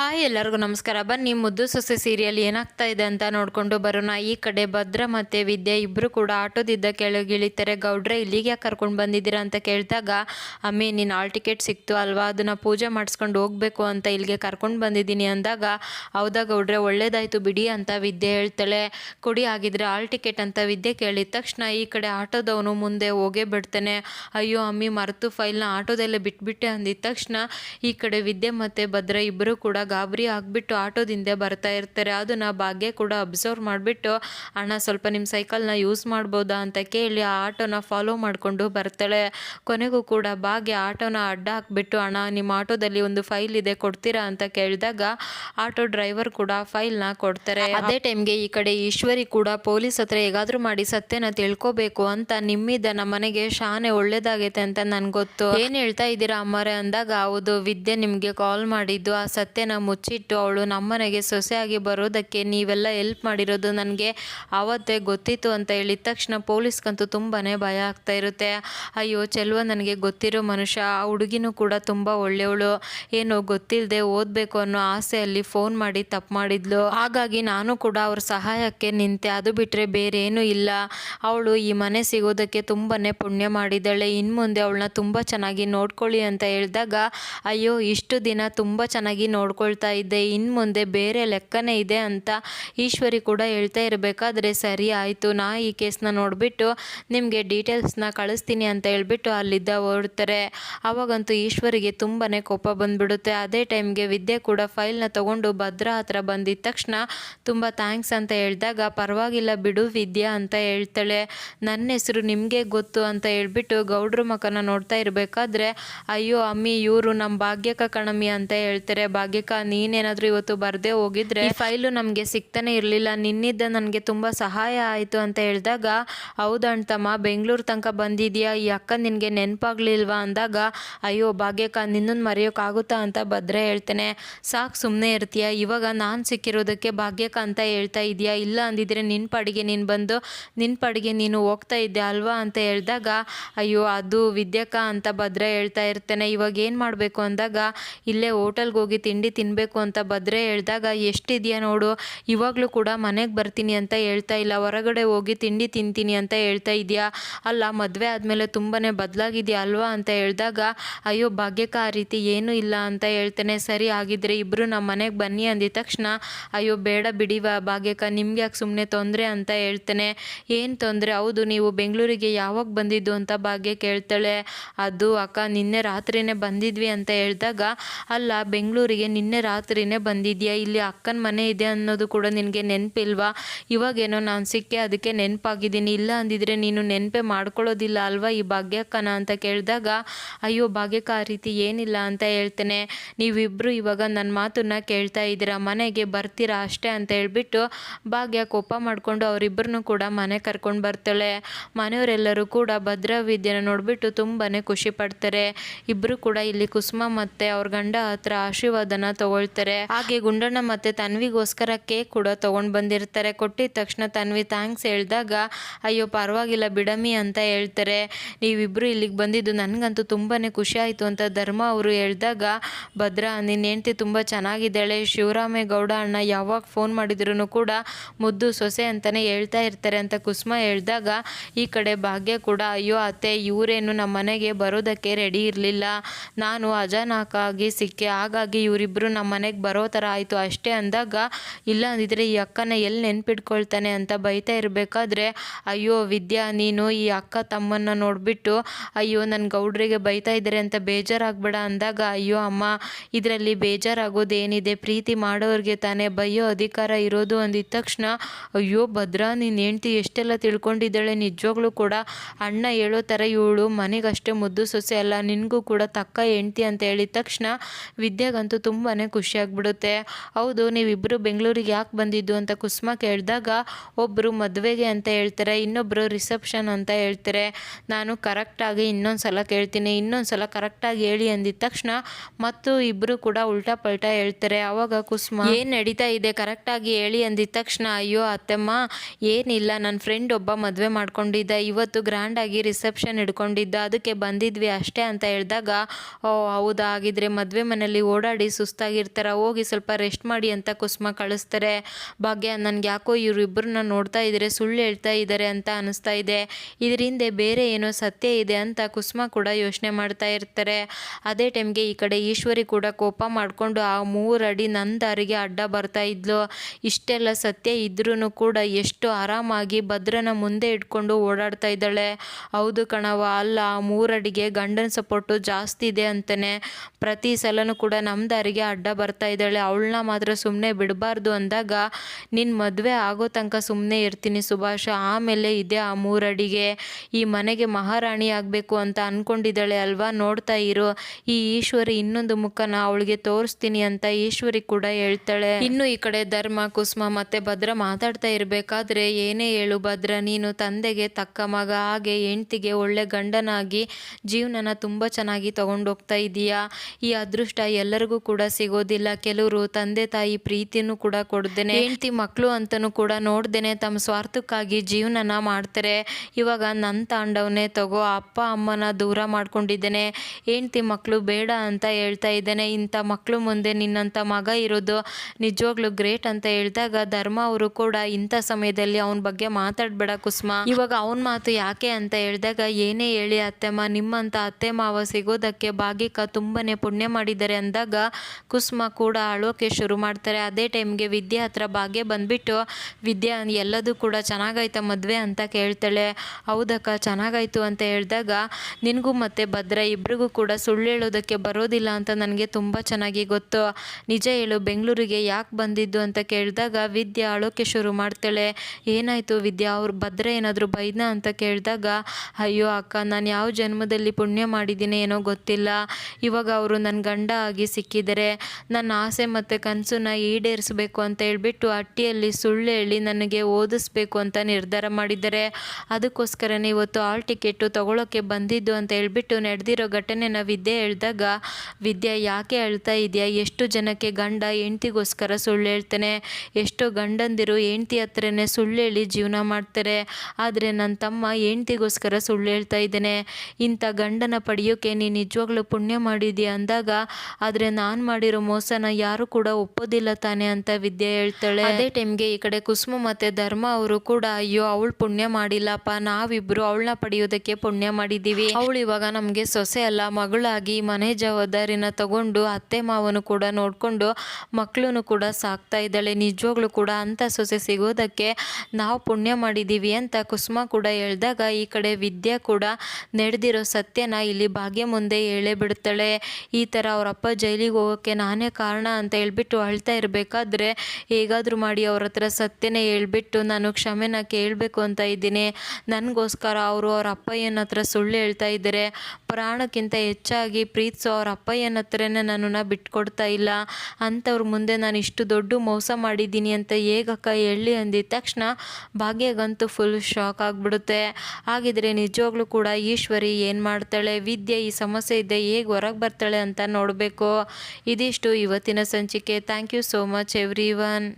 Hi, ಎಲ್ಲರಿಗೂ ನಮಸ್ಕಾರ. ಬನ್ನಿ, ಮುದ್ದು ಸೊಸೆ ಸೀರಿಯಲ್ ಏನಾಗ್ತಾ ಇದೆ ಅಂತ ನೋಡಿಕೊಂಡು ಬರೋಣ. ಈ ಕಡೆ ಭದ್ರ ಮತ್ತೆ ವಿದ್ಯೆ ಇಬ್ಬರು ಕೂಡ ಆಟೋದಿದ್ದ ಕೆಳಗಿಳಿತಾರೆ. ಗೌಡ್ರೆ, ಇಲ್ಲಿಗೆ ಯಾಕೆ ಕರ್ಕೊಂಡು ಬಂದಿದ್ದೀರಾ ಅಂತ ಕೇಳಿದಾಗ, ಅಮ್ಮಿ, ನೀನು ಆಲ್ ಟಿಕೆಟ್ ಸಿಕ್ತು ಅಲ್ವಾ? ಅದನ್ನು ಪೂಜೆ ಮಾಡಿಸ್ಕೊಂಡು ಹೋಗಬೇಕು ಅಂತ ಇಲ್ಲಿಗೆ ಕರ್ಕೊಂಡು ಬಂದಿದ್ದೀನಿ. ಅಂದಾಗ, ಹೌದಾ ಗೌಡ್ರೆ, ಒಳ್ಳೇದಾಯಿತು ಬಿಡಿ ಅಂತ ವಿದ್ಯೆ ಹೇಳ್ತಾಳೆ. ಕೊಡಿ ಆಗಿದ್ರೆ ಆಲ್ ಟಿಕೆಟ್ ಅಂತ ವಿದ್ಯೆ ಕೇಳಿದ ತಕ್ಷಣ ಈ ಕಡೆ ಆಟೋದವನು ಮುಂದೆ ಹೋಗೇ ಬಿಡ್ತಾನೆ. ಅಯ್ಯೋ, ಅಮ್ಮಿ, ಮರೆತು ಫೈಲ್ನ ಆಟೋದಲ್ಲೇ ಬಿಟ್ಬಿಟ್ಟೆ ಅಂದಿದ ತಕ್ಷಣ ಈ ಕಡೆ ವಿದ್ಯೆ ಮತ್ತೆ ಭದ್ರ ಇಬ್ಬರು ಕೂಡ ಗಾಬರಿ ಆಗಿಬಿಟ್ಟು ಹಿಂದೆ ಬರ್ತಾ ಇರ್ತಾರೆ. ಅದನ್ನ ಭಾಗ್ಯ ಕೂಡ ಅಬ್ಸರ್ವ್ ಮಾಡಿಬಿಟ್ಟು ಅಣ್ಣ ಸ್ವಲ್ಪ ನಿಮ್ಮ ಸೈಕಲ್ನ ಯೂಸ್ ಮಾಡ್ಬೋದಾ? ಅಂತ ಕೇಳಿ ಆ ಆಟೋನ ಫಾಲೋ ಮಾಡಿಕೊಂಡು ಬರ್ತಾಳೆ. ಕೊನೆಗೂ ಕೂಡ ಭಾಗ್ಯ ಆಟೋನ ಅಡ್ಡ ಹಾಕ್ಬಿಟ್ಟು ಅಣ್ಣ ನಿಮ್ಮ ಆಟೋದಲ್ಲಿ ಒಂದು ಫೈಲ್ ಇದೆ ಕೊಡ್ತೀರಾ? ಅಂತ ಕೇಳಿದಾಗ ಆಟೋ ಡ್ರೈವರ್ ಕೂಡ ಫೈಲ್ನ ಕೊಡ್ತಾರೆ. ಅದೇ ಟೈಮ್ಗೆ ಈ ಕಡೆ ಈಶ್ವರಿ ಕೂಡ ಪೊಲೀಸ್ ಹತ್ರ ಹೇಗಾದರೂ ಮಾಡಿ ಸತ್ಯನ ತಿಳ್ಕೋಬೇಕು ಅಂತ ನಿಮ್ಮಿಂದ ನಮ್ಮ ಮನೆಗೆ ಶಾನೆ ಒಳ್ಳೇದಾಗೈತೆ ಅಂತ ನನ್ಗೆ ಗೊತ್ತು ಏನು ಹೇಳ್ತಾ ಇದ್ದೀರಾ ಅಮ್ಮರೇ ಅಂದಾಗ ಹೌದು ವಿದ್ಯೆ ನಿಮಗೆ ಕಾಲ್ ಮಾಡಿದ್ದು ಆ ಸತ್ಯನ ಮುಚ್ಚಿಟ್ಟು ಅವಳು ನಮ್ಮನೆಗೆ ಸೊಸೆಯಾಗಿ ಬರೋದಕ್ಕೆ ನೀವೆಲ್ಲ ಹೆಲ್ಪ್ ಮಾಡಿರೋದು ನನಗೆ ಆವತ್ತೇ ಗೊತ್ತಿತ್ತು ಅಂತ ಹೇಳಿದ ತಕ್ಷಣ ಪೊಲೀಸ್ಗಂತೂ ತುಂಬಾ ಭಯ ಆಗ್ತಾ ಇರುತ್ತೆ. ಅಯ್ಯೋ, ಚೆಲುವ ನನಗೆ ಗೊತ್ತಿರೋ ಮನುಷ್ಯ, ಆ ಹುಡುಗಿನೂ ಕೂಡ ತುಂಬ ಒಳ್ಳೆಯವಳು. ಏನೋ ಗೊತ್ತಿಲ್ಲದೆ ಓದಬೇಕು ಅನ್ನೋ ಆಸೆಯಲ್ಲಿ ಫೋನ್ ಮಾಡಿ ತಪ್ಪು ಮಾಡಿದ್ಲು. ಹಾಗಾಗಿ ನಾನು ಕೂಡ ಅವ್ರ ಸಹಾಯಕ್ಕೆ ನಿಂತೆ, ಅದು ಬಿಟ್ಟರೆ ಬೇರೆ ಏನೂ ಇಲ್ಲ. ಅವಳು ಈ ಮನೆ ಸಿಗೋದಕ್ಕೆ ತುಂಬಾ ಪುಣ್ಯ ಮಾಡಿದ್ದಾಳೆ. ಇನ್ನು ಮುಂದೆ ಅವಳನ್ನ ತುಂಬ ಚೆನ್ನಾಗಿ ನೋಡ್ಕೊಳ್ಳಿ ಅಂತ ಹೇಳಿದಾಗ, ಅಯ್ಯೋ, ಇಷ್ಟು ದಿನ ತುಂಬ ಚೆನ್ನಾಗಿ ನೋಡ್ಕೊಳ್ತಾ ಇದ್ದೆ ಇನ್ನು ಮುಂದೆ ಬೇರೆ ಲೆಕ್ಕನೇ ಇದೆ ಅಂತ ಈಶ್ವರಿ ಕೂಡ ಹೇಳ್ತಾ ಇರಬೇಕಾದ್ರೆ ಸರಿ ಆಯಿತು, ನಾ ಈ ಕೇಸ್ನ ನೋಡಿಬಿಟ್ಟು ನಿಮಗೆ ಡೀಟೇಲ್ಸ್ನ ಕಳಿಸ್ತೀನಿ ಅಂತ ಹೇಳ್ಬಿಟ್ಟು ಅಲ್ಲಿದ್ದ ಓಡ್ತಾರೆ ಆವಾಗಂತೂ ಈಶ್ವರಿಗೆ ತುಂಬಾ ಕೋಪ ಬಂದ್ಬಿಡುತ್ತೆ. ಅದೇ ಟೈಮ್ಗೆ ವಿದ್ಯೆ ಕೂಡ ಫೈಲ್ನ ತಗೊಂಡು ಭದ್ರ ಹತ್ರ ಬಂದಿದ್ದ ತಕ್ಷಣ ತುಂಬ ಥ್ಯಾಂಕ್ಸ್ ಅಂತ ಹೇಳಿದಾಗ, ಪರವಾಗಿಲ್ಲ ಬಿಡು ವಿದ್ಯಾ ಅಂತ ಹೇಳ್ತಾಳೆ. ನನ್ನ ಹೆಸರು ನಿಮಗೆ ಗೊತ್ತು ಅಂತ ಹೇಳ್ಬಿಟ್ಟು ಗೌಡ್ರ ಮಕನ ನೋಡ್ತಾ ಇರಬೇಕಾದ್ರೆ, ಅಯ್ಯೋ ಅಮ್ಮಿ ಇವರು ನಮ್ಮ ಭಾಗ್ಯಕ ಕಣಮಿ ಅಂತ ಹೇಳ್ತಾರೆ. ಭಾಗ್ಯಕ ನೀನೇನಾದರೂ ಇವತ್ತು ಬರದೇ ಹೋಗಿದ್ರೆ ಈ ಫೈಲು ನಮಗೆ ಸಿಗ್ತಾನೆ ಇರಲಿಲ್ಲ. ನಿನ್ನಿದ್ದ ನನಗೆ ತುಂಬ ಸಹಾಯ ಆಯಿತು ಅಂತ ಹೇಳಿದಾಗ ಹೌದಂತಮ್ಮ ಬೆಂಗಳೂರು ತನಕ ಬಂದಿದ್ಯಾ? ಈ ಅಕ್ಕ ನಿನಗೆ ನೆನಪಾಗ್ಲಿಲ್ವಾ? ಅಂದಾಗ, ಅಯ್ಯೋ ಭಾಗ್ಯಕ ನಿನ್ನನ್ನು ಮರೆಯೋಕ್ಕಾಗುತ್ತಾ ಅಂತ ಭದ್ರೆ ಹೇಳ್ತೇನೆ. ಸಾಕು ಸುಮ್ಮನೆ ಇರ್ತೀಯ? ಇವಾಗ ನಾನು ಸಿಕ್ಕಿರೋದಕ್ಕೆ ಭಾಗ್ಯಕ್ಕ ಅಂತ ಹೇಳ್ತಾ ಇದೆಯಾ? ಇಲ್ಲ ಅಂದಿದ್ರೆ ನಿನ್ನ ಪಾಡಿಗೆ ನೀನು ಬಂದು ನಿನ್ನ ಪಾಡಿಗೆ ನೀನು ಹೋಗ್ತಾ ಇದ್ದೆ ಅಲ್ವಾ? ಅಂತ ಹೇಳಿದಾಗ, ಅಯ್ಯೋ ಅದು ವಿದ್ಯಕ್ಕ ಅಂತ ಭದ್ರೆ ಹೇಳ್ತಾ ಇರ್ತೇನೆ. ಇವಾಗ ಏನು ಮಾಡಬೇಕು? ಅಂದಾಗ, ಇಲ್ಲೇ ಹೋಟೆಲ್ಗೆ ಹೋಗಿ ತಿಂಡಿ ತಿನ್ನಬೇಕು ಅಂತ ಬದ್ರೆ ಹೇಳಿದಾಗ, ಎಷ್ಟಿದೆಯಾ ನೋಡು, ಇವಾಗಲೂ ಕೂಡ ಮನೆಗೆ ಬರ್ತೀನಿ ಅಂತ ಹೇಳ್ತಾ ಇಲ್ಲ, ಹೊರಗಡೆ ಹೋಗಿ ತಿಂಡಿ ತಿಂತೀನಿ ಅಂತ ಹೇಳ್ತಾ ಇದೆಯಾ? ಅಲ್ಲ, ಮದುವೆ ಆದಮೇಲೆ ತುಂಬಾ ಬದಲಾಗಿದೆಯಾ ಅಲ್ವಾ? ಅಂತ ಹೇಳಿದಾಗ, ಅಯ್ಯೋ, ಭಾಗ್ಯಕ್ಕೆ, ಆ ರೀತಿ ಏನೂ ಇಲ್ಲ ಅಂತ ಹೇಳ್ತೇನೆ, ಸರಿ ಆಗಿದ್ರೆ ಇಬ್ಬರು ನಮ್ಮ ಮನೆಗೆ ಬನ್ನಿ ಅಂದಿದ ತಕ್ಷಣ, ಅಯ್ಯೋ, ಬೇಡ ಬಿಡಿವ ಭಾಗ್ಯಕ್ಕ, ನಿಮ್ಗೆ ಯಾಕೆ ಸುಮ್ಮನೆ ತೊಂದರೆ? ಅಂತ ಹೇಳ್ತೇನೆ. ಏನು ತೊಂದರೆ? ಹೌದು, ನೀವು ಬೆಂಗಳೂರಿಗೆ ಯಾವಾಗ ಬಂದಿದ್ದು? ಅಂತ ಭಾಗ್ಯ ಕೇಳ್ತಾಳೆ. ಅದು ಅಕ್ಕ, ನಿನ್ನೆ ರಾತ್ರಿನೇ ಬಂದಿದ್ವಿ, ಅಂತ ಹೇಳಿದಾಗ, ಅಲ್ಲ, ಬೆಂಗಳೂರಿಗೆ ನಿನ್ನೆ ರಾತ್ರಿನೇ ಬಂದಿದ್ಯಾ? ಇಲ್ಲಿ ಅಕ್ಕನ ಮನೆ ಇದೆ ಅನ್ನೋದು ಕೂಡ ನಿನಗೆ ನೆನಪಿಲ್ವಾ? ಇವಾಗೇನೋ ನಾನು ಸಿಕ್ಕೆ ಅದಕ್ಕೆ ನೆನಪಾಗಿದ್ದೀನಿ. ಇಲ್ಲ ಅಂದಿದ್ರೆ ನೀನು ನೆನಪೇ ಮಾಡ್ಕೊಳ್ಳೋದಿಲ್ಲ ಅಲ್ವಾ ಈ ಭಾಗ್ಯಕ್ಕನ ಅಂತ ಕೇಳಿದಾಗ, ಅಯ್ಯೋ ಭಾಗ್ಯಕ್ಕ, ಆ ರೀತಿ ಏನಿಲ್ಲ ಅಂತ ಹೇಳ್ತೇನೆ. ನೀವಿಬ್ಬರು ಇವಾಗ ನನ್ನ ಮಾತನ್ನ ಕೇಳ್ತಾ ಇದ್ದೀರಾ? ಮನೆಗೆ ಬರ್ತೀರಾ ಅಷ್ಟೇ? ಅಂತ ಹೇಳ್ಬಿಟ್ಟು ಭಾಗ್ಯ ಕೋಪ ಮಾಡಿಕೊಂಡು ಅವರಿಬ್ಬರನ್ನು ಕೂಡ ಮನೆ ಕರ್ಕೊಂಡು ಬರ್ತಾಳೆ. ಮನೆಯವರೆಲ್ಲರೂ ಕೂಡ ಭದ್ರಾ ವಿದ್ಯೆನ ನೋಡಿಬಿಟ್ಟು ತುಂಬಾ ಖುಷಿ ಪಡ್ತಾರೆ. ಇಬ್ಬರು ಕೂಡ ಇಲ್ಲಿ ಕುಸುಮ ಮತ್ತೆ ಅವ್ರ ಗಂಡ ಹತ್ರ ಆಶೀರ್ವಾದನ ತಗೊಳ್ತಾರೆ. ಹಾಗೆ ಗುಂಡಣ್ಣ ಮತ್ತೆ ತನ್ವಿಗೋಸ್ಕರ ಕೇಕ್ ಕೂಡ ತಗೊಂಡ್ ಬಂದಿರ್ತಾರೆ. ಕೊಟ್ಟಿದ ತಕ್ಷಣ ತನ್ವಿ ಥ್ಯಾಂಕ್ಸ್ ಹೇಳಿದಾಗ, ಅಯ್ಯೋ, ಪರವಾಗಿಲ್ಲ ಬಿಡಮಿ ಅಂತ ಹೇಳ್ತಾರೆ. ನೀವಿಬ್ರು ಇಲ್ಲಿಗೆ ಬಂದಿದ್ದು ನನಗಂತೂ ತುಂಬಾನೇ ಖುಷಿ ಆಯಿತು ಅಂತ ಧರ್ಮ ಅವರು ಹೇಳಿದಾಗ, ಭದ್ರಾ ನಿನ್ನ ಹೆಂಡ್ತಿ ತುಂಬ ಚೆನ್ನಾಗಿದ್ದಾಳೆ. ಶಿವರಾಮೇಗೌಡ ಅಣ್ಣ ಯಾವಾಗ ಫೋನ್ ಮಾಡಿದ್ರು ಕೂಡ ಮುದ್ದು ಸೊಸೆ ಅಂತಾನೆ ಹೇಳ್ತಾ ಇರ್ತಾರೆ ಅಂತ ಕುಸುಮ ಹೇಳಿದಾಗ, ಈ ಕಡೆ ಭಾಗ್ಯ ಕೂಡ, ಅಯ್ಯೋ, ಅತ್ತೆ, ಇವರೇನು ನಮ್ಮ ಮನೆಗೆ ಬರೋದಕ್ಕೆ ರೆಡಿ ಇರಲಿಲ್ಲ. ನಾನು ಅಜಾನಾಕಾಗಿ ಸಿಕ್ಕೆ, ಹಾಗಾಗಿ ಇವರಿಬ್ಬರು ನಮ್ಮ ಮನೆಗೆ ಬರೋ ಥರ ಆಯಿತು. ಅಷ್ಟೇ ಅಂದಾಗ, ಇಲ್ಲ ಅಂದಿದ್ರೆ ಈ ಅಕ್ಕನ ಎಲ್ಲಿ ನೆನ್ಪಿಟ್ಕೊಳ್ತಾನೆ ಅಂತ ಬೈತಾ ಇರಬೇಕಾದ್ರೆ, ಅಯ್ಯೋ ವಿದ್ಯಾ, ನೀನು ಈ ಅಕ್ಕ ತಮ್ಮನ್ನ ನೋಡಿಬಿಟ್ಟು, ಅಯ್ಯೋ ನನ್ನ ಗೌಡ್ರಿಗೆ ಬೈತಾ ಇದ್ದಾರೆ ಅಂತ ಬೇಜಾರಾಗಬೇಡ ಅಂದಾಗ, ಅಯ್ಯೋ ಅಮ್ಮ, ಇದರಲ್ಲಿ ಬೇಜಾರಾಗೋದೇನಿದೆ? ಪ್ರೀತಿ ಮಾಡೋರಿಗೆ ತಾನೇ ಬೈಯೋ ಅಧಿಕಾರ ಇರೋದು ಅಂದಿದ ತಕ್ಷಣ, ಅಯ್ಯೋ ಭದ್ರಾ, ನೀನು ಹೆಂಡ್ತಿ ಎಷ್ಟೆಲ್ಲ ತಿಳ್ಕೊಂಡಿದ್ದಾಳೆ ನಿಜವಾಗ್ಲೂ ಕೂಡ. ಅಣ್ಣ ಹೇಳೋ ಥರ ಇವಳು ಮನೆಗಷ್ಟೇ ಮುದ್ದು ಸೊಸೆ ಅಲ್ಲ. ನಿನಗೂ ಕೂಡ ತಕ್ಕ ಹೆಂಡ್ತಿ ಅಂತ ಹೇಳಿದ ತಕ್ಷಣ, ವಿದ್ಯೆಗಂತೂ ತುಂಬಾ ಖುಷಿ ಆಗ್ಬಿಡುತ್ತೆ. ಹೌದು ನೀವಿಬ್ಬರು ಬೆಂಗಳೂರಿಗೆ ಯಾಕೆ ಬಂದಿದ್ದು ಅಂತ ಕುಸುಮ ಕೇಳಿದಾಗ ಒಬ್ಬರು ಮದುವೆಗೆ ಅಂತ ಹೇಳ್ತಾರೆ ಇನ್ನೊಬ್ಬರು ರಿಸೆಪ್ಷನ್ ಅಂತ ಹೇಳ್ತಾರೆ. ನಾನು ಕರೆಕ್ಟಾಗಿ ಇನ್ನೊಂದು ಸಲ ಕೇಳ್ತೀನಿ ಇನ್ನೊಂದು ಸಲ ಕರೆಕ್ಟಾಗಿ ಹೇಳಿ ಅಂದಿದ ತಕ್ಷಣ ಮತ್ತು ಇಬ್ಬರು ಕೂಡ ಉಲ್ಟಾ ಪಲ್ಟಾ ಹೇಳ್ತಾರೆ. ಆವಾಗ ಕುಸುಮ, ಏನು ನಡೀತಾ ಇದೆ? ಕರೆಕ್ಟಾಗಿ ಹೇಳಿ ಅಂದಿದ ತಕ್ಷಣ, ಅಯ್ಯೋ ಅತ್ತೆಮ್ಮ, ಏನಿಲ್ಲ ನನ್ನ ಫ್ರೆಂಡ್ ಒಬ್ಬ ಮದುವೆ ಮಾಡ್ಕೊಂಡಿದ್ದ, ಇವತ್ತು ಗ್ರ್ಯಾಂಡಾಗಿ ರಿಸೆಪ್ಷನ್ ಹಿಡ್ಕೊಂಡಿದ್ದ, ಅದಕ್ಕೆ ಬಂದಿದ್ವಿ ಅಷ್ಟೇ ಅಂತ ಹೇಳಿದಾಗ, ಓ, ಹೌದಾ? ಆಗಿದ್ರೆ ಮದುವೆ ಮನೆಯಲ್ಲಿ ಓಡಾಡಿ ಸುಸ್ತಾಗಿ ಆಗಿರ್ತಾರೆ, ಹೋಗಿ ಸ್ವಲ್ಪ ರೆಸ್ಟ್ ಮಾಡಿ ಅಂತ ಕುಸುಮ ಕಳಿಸ್ತಾರೆ. ಭಾಗ್ಯ, ನನಗೆ ಯಾಕೋ ಇವರಿಬ್ಬರನ್ನ ನೋಡ್ತಾ ಇದ್ದರೆ ಸುಳ್ಳು ಹೇಳ್ತಾ ಇದ್ದಾರೆ ಅಂತ ಅನಿಸ್ತಾ ಇದೆ. ಇದ್ರ ಹಿಂದೆ ಬೇರೆ ಏನೋ ಸತ್ಯ ಇದೆ ಅಂತ ಕುಸುಮ ಕೂಡ ಯೋಚನೆ ಮಾಡ್ತಾ ಇರ್ತಾರೆ. ಅದೇ ಟೈಮ್ಗೆ ಈ ಕಡೆ ಈಶ್ವರಿ ಕೂಡ ಕೋಪ ಮಾಡಿಕೊಂಡು ಆ ಮೂರಡಿ ನನ್ನ ದಾರಿಗೆ ಅಡ್ಡ ಬರ್ತಾ ಇದ್ಲು. ಇಷ್ಟೆಲ್ಲ ಸತ್ಯ ಇದ್ರೂ ಕೂಡ ಎಷ್ಟು ಆರಾಮಾಗಿ ಭದ್ರನ ಮುಂದೆ ಇಟ್ಕೊಂಡು ಓಡಾಡ್ತಾ ಇದ್ದಾಳೆ. ಹೌದು ಕಣವ ಅಲ್ಲ, ಆ ಮೂರಡಿಗೆ ಗಂಡನ ಸಪೋರ್ಟು ಜಾಸ್ತಿ ಇದೆ ಅಂತಲೇ ಪ್ರತಿ ಸಲನೂ ಕೂಡ ನಮ್ಮ ದಾರಿಗೆ ಅಡ್ಡ ಬರ್ತಾ ಇದ್ದಾಳೆ, ಅವಳನ್ನ ಮಾತ್ರ ಸುಮ್ಮನೆ ಬಿಡಬಾರ್ದು ಅಂದಾಗ ನಿನ್ನ ಮದುವೆ ಆಗೋ ತನಕ ಸುಮ್ಮನೆ ಇರ್ತೀನಿ ಸುಭಾಷ, ಆಮೇಲೆ ಇದೆ ಆ ಮೂರಡಿಗೆ. ಈ ಮನೆಗೆ ಮಹಾರಾಣಿ ಆಗಬೇಕು ಅಂತ ಅಂದ್ಕೊಂಡಿದ್ದಾಳೆ ಅಲ್ವಾ? ನೋಡ್ತಾ ಇರು. ಈ ಈಶ್ವರಿ ಇನ್ನೊಂದು ಮುಖನ ಅವಳಿಗೆ ತೋರಿಸ್ತೀನಿ ಅಂತ ಈಶ್ವರಿ ಕೂಡ ಹೇಳ್ತಾಳೆ. ಇನ್ನು ಈ ಕಡೆ ಧರ್ಮ, ಕುಸುಮ ಮತ್ತೆ ಭದ್ರ ಮಾತಾಡ್ತಾ ಇರಬೇಕಾದ್ರೆ ಏನೇ ಹೇಳು ಭದ್ರ, ನೀನು ತಂದೆಗೆ ತಕ್ಕ ಮಗ, ಹಾಗೆ ಹೆಂಡ್ತಿಗೆ ಒಳ್ಳೆ ಗಂಡನಾಗಿ ಜೀವನನ ತುಂಬ ಚೆನ್ನಾಗಿ ತಗೊಂಡೋಗ್ತಾ ಇದೀಯಾ? ಈ ಅದೃಷ್ಟ ಎಲ್ಲರಿಗೂ ಕೂಡ ಸಿಗೋದಿಲ್ಲ. ಕೆಲವರು ತಂದೆ ತಾಯಿ ಪ್ರೀತಿನೂ ಕೂಡ ಕೊಡ್ದೇನೆ, ಹೆಂಡತಿ ಮಕ್ಕಳು ಅಂತನೂ ಕೂಡ ನೋಡ್ದೇನೆ ತಮ್ಮ ಸ್ವಾರ್ಥಕ್ಕಾಗಿ ಜೀವನನ ಮಾಡ್ತಾರೆ. ಇವಾಗ ನನ್ನ ತಾಂಡವನೇ ತಗೋ, ಅಪ್ಪ ಅಮ್ಮನ ದೂರ ಮಾಡ್ಕೊಂಡಿದ್ದೇನೆ, ಹೆಂಡತಿ ಮಕ್ಕಳು ಬೇಡ ಅಂತ ಹೇಳ್ತಾ ಇದ್ದೇನೆ, ಇಂಥ ಮಕ್ಕಳು ಮುಂದೆ ನಿನ್ನಂಥ ಮಗ ಇರೋದು ನಿಜವಾಗ್ಲೂ ಗ್ರೇಟ್ ಅಂತ ಹೇಳಿದಾಗ ಧರ್ಮ ಅವರು ಕೂಡ ಇಂಥ ಸಮಯದಲ್ಲಿ ಅವನ ಬಗ್ಗೆ ಮಾತಾಡ್ಬೇಡ ಕುಸುಮ. ಇವಾಗ ಅವನ ಮಾತು ಯಾಕೆ ಅಂತ ಹೇಳಿದಾಗ, ಏನೇ ಹೇಳಿ ಅತ್ತೆಮ್ಮ, ನಿಮ್ಮಂಥ ಅತ್ತೆ ಮಾವ ಸಿಗೋದಕ್ಕೆ ಭಾಗಿಕ ತುಂಬನೇ ಪುಣ್ಯ ಮಾಡಿದ್ದಾರೆ ಅಂದಾಗ ಕುಸುಮ ಕೂಡ ಅಳೋಕೆ ಶುರು ಮಾಡ್ತಾರೆ. ಅದೇ ಟೈಮ್ಗೆ ವಿದ್ಯೆ ಹತ್ರ ಭಾಗ್ಯ ಬಂದ್ಬಿಟ್ಟು, ವಿದ್ಯಾ ಎಲ್ಲದೂ ಕೂಡ ಚೆನ್ನಾಗಾಯ್ತಾ ಮದುವೆ ಅಂತ ಕೇಳ್ತಾಳೆ. ಹೌದಕ್ಕ, ಚೆನ್ನಾಗಾಯ್ತು ಅಂತ ಹೇಳಿದಾಗ, ನಿನಗೂ ಮತ್ತು ಭದ್ರ ಇಬ್ರಿಗೂ ಕೂಡ ಸುಳ್ಳು ಹೇಳೋದಕ್ಕೆ ಬರೋದಿಲ್ಲ ಅಂತ ನನಗೆ ತುಂಬ ಚೆನ್ನಾಗಿ ಗೊತ್ತು. ನಿಜ ಹೇಳು, ಬೆಂಗಳೂರಿಗೆ ಯಾಕೆ ಬಂದಿದ್ದು ಅಂತ ಕೇಳಿದಾಗ, ವಿದ್ಯೆ ಅಳೋಕೆ ಶುರು ಮಾಡ್ತಾಳೆ. ಏನಾಯಿತು ವಿದ್ಯಾ? ಅವ್ರು ಭದ್ರ ಏನಾದರೂ ಬೈದ್ನ ಅಂತ ಕೇಳಿದಾಗ, ಅಯ್ಯೋ ಅಕ್ಕ, ನಾನು ಯಾವ ಜನ್ಮದಲ್ಲಿ ಪುಣ್ಯ ಮಾಡಿದ್ದೀನಿ ಏನೋ ಗೊತ್ತಿಲ್ಲ. ಇವಾಗ ಅವರು ನನ್ನ ಗಂಡ ಆಗಿ ಸಿಕ್ಕಿದ್ದಾರೆ ನನ್ನ ಆಸೆ ಮತ್ತು ಕನಸನ್ನ ಈಡೇರಿಸಬೇಕು ಅಂತ ಹೇಳ್ಬಿಟ್ಟು ಅಟ್ಟಿಯಲ್ಲಿ ಸುಳ್ಳು ಹೇಳಿ ನನಗೆ ಓದಿಸ್ಬೇಕು ಅಂತ ನಿರ್ಧಾರ ಮಾಡಿದ್ದಾರೆ. ಅದಕ್ಕೋಸ್ಕರನೇ ಇವತ್ತು ಆಲ್ ಟಿಕೆಟು ತಗೊಳ್ಳೋಕ್ಕೆ ಬಂದಿದ್ದು ಅಂತ ಹೇಳಿಬಿಟ್ಟು ನಡೆದಿರೋ ಘಟನೆನ ವಿದ್ಯೆ ಹೇಳಿದಾಗ, ವಿದ್ಯೆ ಯಾಕೆ ಅಳ್ತಾ ಇದೆಯಾ? ಎಷ್ಟು ಜನಕ್ಕೆ ಗಂಡ ಹೆಂಡ್ತಿಗೋಸ್ಕರ ಸುಳ್ಳು ಹೇಳ್ತಾನೆ? ಎಷ್ಟು ಗಂಡಂದಿರು ಹೆಂಡ್ತಿ ಹತ್ರನೇ ಸುಳ್ಳು ಹೇಳಿ ಜೀವನ ಮಾಡ್ತಾರೆ. ಆದರೆ ನನ್ನ ತಮ್ಮ ಹೆಂಡ್ತಿಗೋಸ್ಕರ ಸುಳ್ಳು ಹೇಳ್ತಾ ಇದ್ದಾನೆ. ಇಂಥ ಗಂಡನ ಪಡೆಯೋಕೆ ನೀನು ನಿಜವಾಗ್ಲೂ ಪುಣ್ಯ ಮಾಡಿದೀಯ ಅಂದಾಗ, ಆದರೆ ನಾನು ಮಾಡಿರೋ ಮೋಸನ ಯಾರು ಕೂಡ ಒಪ್ಪೋದಿಲ್ಲ ತಾನೆ ಅಂತ ವಿದ್ಯೆ ಹೇಳ್ತಾಳೆ. ಅದೇ ಟೈಮ್ಗೆ ಈ ಕಡೆ ಕುಸುಮ ಮತ್ತೆ ಧರ್ಮ ಅವರು ಕೂಡ, ಅಯ್ಯೋ, ಅವಳು ಪುಣ್ಯ ಮಾಡಿಲ್ಲಪ್ಪ, ನಾವಿಬ್ರು ಅವಳನ್ನ ಪಡೆಯೋದಕ್ಕೆ ಪುಣ್ಯ ಮಾಡಿದ್ದೀವಿ. ಅವಳು ಇವಾಗ ನಮಗೆ ಸೊಸೆ ಅಲ್ಲ, ಮಗಳಾಗಿ ಮನೆ ಜವಾಬ್ದಾರಿನ ತಗೊಂಡು ಅತ್ತೆ ಮಾವನು ಕೂಡ ನೋಡಿಕೊಂಡು ಮಕ್ಕಳನ್ನು ಕೂಡ ಸಾಕ್ತಾ ಇದ್ದಾಳೆ. ನಿಜವಾಗ್ಲೂ ಕೂಡ ಅಂಥ ಸೊಸೆ ಸಿಗೋದಕ್ಕೆ ನಾವು ಪುಣ್ಯ ಮಾಡಿದ್ದೀವಿ ಅಂತ ಕುಸುಮ ಕೂಡ ಹೇಳಿದಾಗ ಈ ಕಡೆ ವಿದ್ಯಾ ಕೂಡ ನಡೆದಿರೋ ಸತ್ಯನ ಇಲ್ಲಿ ಭಾಗ್ಯ ಮುಂದೆ ಹೇಳೇ ಬಿಡ್ತಾಳೆ. ಈ ಥರ ಅವರಪ್ಪ ಜೈಲಿಗೆ ಹೋಗೋಕ್ಕೆ ನಾನೇ ಕಾರಣ ಅಂತ ಹೇಳ್ಬಿಟ್ಟು ಅಳ್ತಾ ಇರಬೇಕಾದ್ರೆ ಹೇಗಾದರೂ ಮಾಡಿ ಅವ್ರ ಹತ್ರ ಸತ್ಯನೇ ಹೇಳ್ಬಿಟ್ಟು ನಾನು ಕ್ಷಮೆನ ಕೇಳಬೇಕು ಅಂತ ಇದ್ದೀನಿ. ನನಗೋಸ್ಕರ ಅವರು ಅವ್ರ ಅಪ್ಪಯ್ಯನ ಹತ್ರ ಸುಳ್ಳು ಹೇಳ್ತಾ ಇದ್ದಾರೆ. ಪ್ರಾಣಕ್ಕಿಂತ ಹೆಚ್ಚಾಗಿ ಪ್ರೀತಿಸೋ ಅವ್ರ ಅಪ್ಪಯ್ಯನ ಹತ್ರನೇ ನನ್ನನ್ನು ಬಿಟ್ಕೊಡ್ತಾ ಇಲ್ಲ. ಅಂಥವ್ರ ಮುಂದೆ ನಾನು ಇಷ್ಟು ದೊಡ್ಡ ಮೋಸ ಮಾಡಿದ್ದೀನಿ ಅಂತ ಹೇಗಕ್ಕ ಹೇಳಿ ಅಂದಿದ್ದ ತಕ್ಷಣ ಭಾಗ್ಯಗಂತೂ ಫುಲ್ ಶಾಕ್ ಆಗಿಬಿಡುತ್ತೆ. ಹಾಗಿದ್ರೆ ನಿಜವಾಗ್ಲೂ ಕೂಡ ಈಶ್ವರಿ ಏನು ಮಾಡ್ತಾಳೆ? ವಿದ್ಯೆ ಈ ಸಮಸ್ಯೆ ಇದೆ ಹೇಗೆ ಹೊರಗೆ ಬರ್ತಾಳೆ ಅಂತ ನೋಡಬೇಕು. ಇದಿಷ್ಟು ಇವತ್ತಿನ ಸಂಚಿಕೆ. Thank you so much every